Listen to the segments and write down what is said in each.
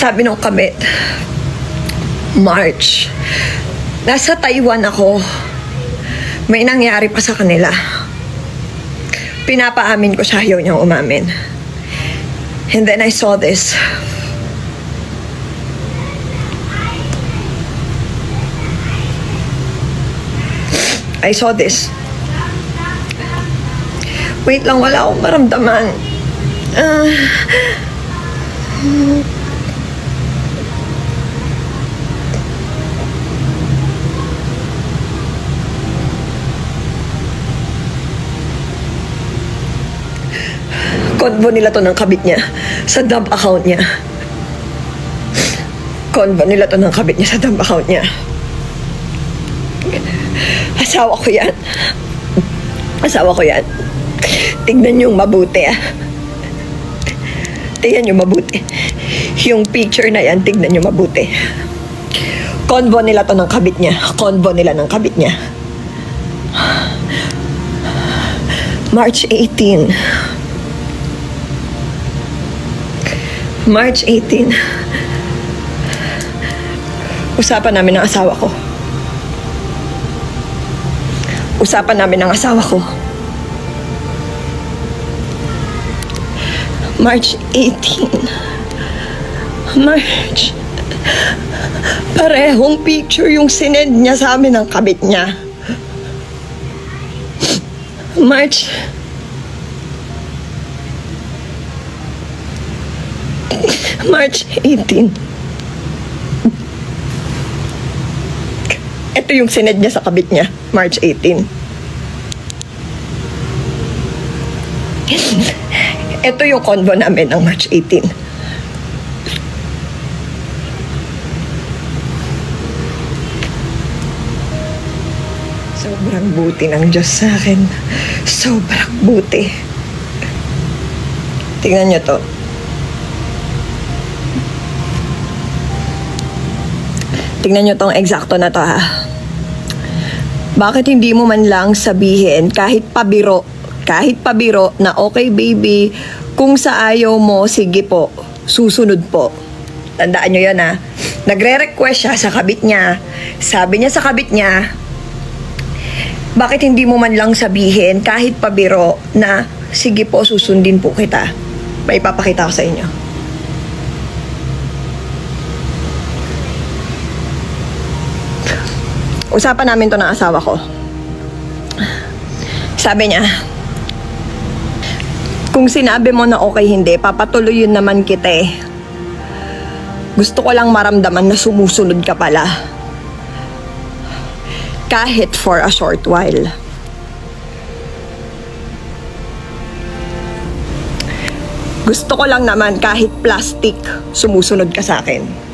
Sabi nung kabit, March, nasa Taiwan ako. May nangyari pa sa kanila. Pinapaamin ko siya, ayaw niyang umamin. And then I saw this. I saw this. Wait lang, wala akong maramdaman. Ah. Convo nila to ng kabit niya sa dump account niya. Convo nila to ng kabit niya sa dump account niya. Asawa ko yan. Asawa ko yan. Tignan niyong mabuti ah. Tignan niyo mabuti. Yung picture na yan, tignan niyo mabuti. Convo nila to ng kabit niya. Convo nila ng kabit niya. March 18. March 18. Usapan namin ng asawa ko. Usapan namin ng asawa ko. March 18. March. Parehong picture yung sinend niya sa amin ng kabit niya. March. March 18. Ito yung sined niya sa kabit niya, March 18. Ito yung convo namin ng March 18. Sobrang buti ng Diyos sa akin. Sobrang buti. Tingnan niyo to. Tingnan nyo tong eksakto na to ha. Bakit hindi mo man lang sabihin kahit pabiro, kahit pabiro na okay baby, kung sa ayaw mo, sige po, susunod po. Tandaan nyo yan ha. Nagre-request siya sa kabit niya. Sabi niya sa kabit niya, bakit hindi mo man lang sabihin kahit pabiro na sige po, susundin po kita. May papakita ko sa inyo. Usapan namin to ng asawa ko. Sabi niya, kung sinabi mo na okay hindi, papatuloyin naman kita eh. Gusto ko lang maramdaman na sumusunod ka pala. Kahit for a short while. Gusto ko lang naman kahit plastic, sumusunod ka sa akin.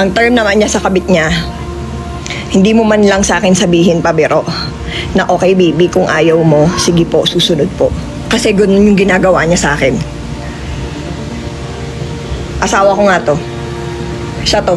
Ang term naman niya sa kabit niya, hindi mo man lang sa akin sabihin pa, Biro, na okay baby, kung ayaw mo, sige po, susunod po. Kasi ganun yung ginagawa niya sa akin. Asawa ko nga to. Siya to.